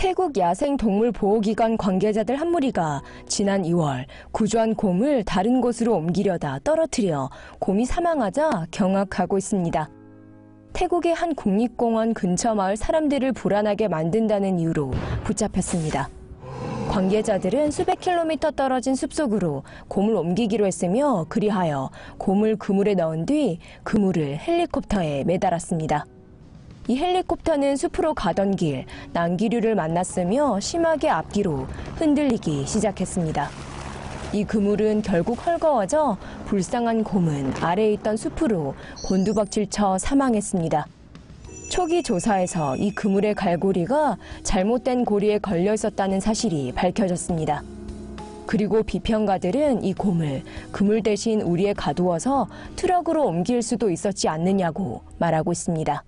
태국 야생동물보호기관 관계자들 한 무리가 지난 2월 구조한 곰을 다른 곳으로 옮기려다 떨어뜨려 곰이 사망하자 경악하고 있습니다. 태국의 한 국립공원 근처 마을 사람들을 불안하게 만든다는 이유로 붙잡혔습니다. 관계자들은 수백 킬로미터 떨어진 숲속으로 곰을 옮기기로 했으며 그리하여 곰을 그물에 넣은 뒤 그물을 헬리콥터에 매달았습니다. 이 헬리콥터는 숲으로 가던 길 난기류를 만났으며 심하게 앞뒤로 흔들리기 시작했습니다. 이 그물은 결국 헐거워져 불쌍한 곰은 아래에 있던 숲으로 곤두박질 쳐 사망했습니다. 초기 조사에서 이 그물의 갈고리가 잘못된 고리에 걸려 있었다는 사실이 밝혀졌습니다. 그리고 비평가들은 이 곰을 그물 대신 우리에 가두어서 트럭으로 옮길 수도 있었지 않느냐고 말하고 있습니다.